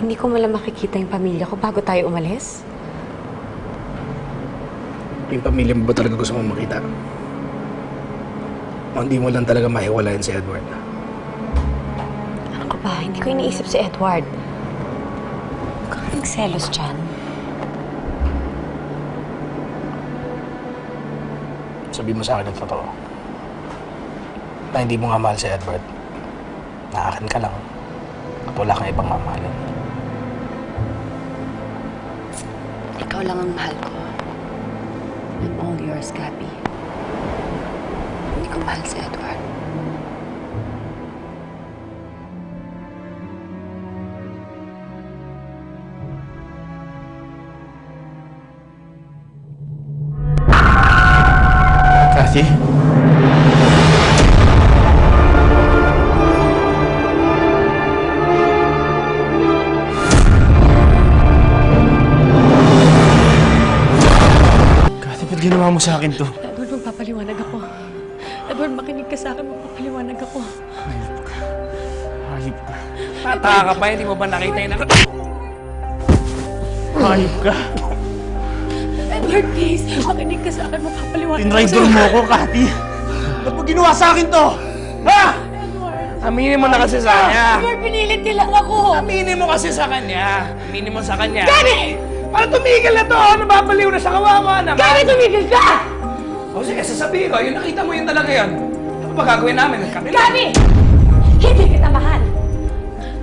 Hindi ko malang makikita yung pamilya ko bago tayo umalis. Yung pamilya mo ba talaga gusto mong makita? O hindi mo lang talaga mahiwalayan si Edward? Ano ka ba? Hindi ko iniisip si Edward. Huwag kang nagselos dyan. Sabi mo sa akin ang totoo. Na hindi mo nga mahal si Edward. Na akin ka lang. At wala kang ibang mamahalin. Ikaw lang ang mahal ko. I'm all yours, Gabby. Hindi ko mahal si Edward. Kathy? Ba't ginawa mo sa akin to? Edward, magpapaliwanag ako. Edward, makinig ka sa akin. Magpapaliwanag ako. Hayop ka. Tataka ka pa, hindi mo ba nakita yung Hayop ka. Edward, please. Makinig ka sa akin. Magpapaliwanag Tinrider mo ako, Kathy. Ba't mo ginawa sa akin to? Ha? Aminin mo na kasi sa kanya. Edward, pinilit nilang ako. Aminin mo kasi sa kanya. Aminin mo sa kanya. Gani! Para tumigil na to! Nababaliw na sa kawawa naman! Gabby, tumigil ka! O sige, sasabihin ko. Yung nakita mo yun talaga yun. Ano ba gagawin namin? Kapila. Gabby! Hindi kita mahal.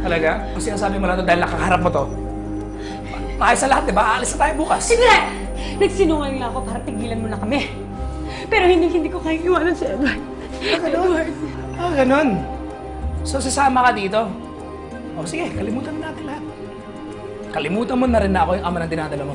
Talaga? Kung sinasabi mo lang to dahil nakaharap mo to. Maayos sa lahat, di ba? Aalis na tayo bukas. Hindi! Nagsinungaling lang ako para tigilan mo na kami. Pero hindi, hindi ko kaya iwanan si Edward. Edward. Ah, ganun. So, sasama ka dito. O sige, kalimutan na natin lahat. Kalimutan mo na rin na ako yung ama ng dinadala mo.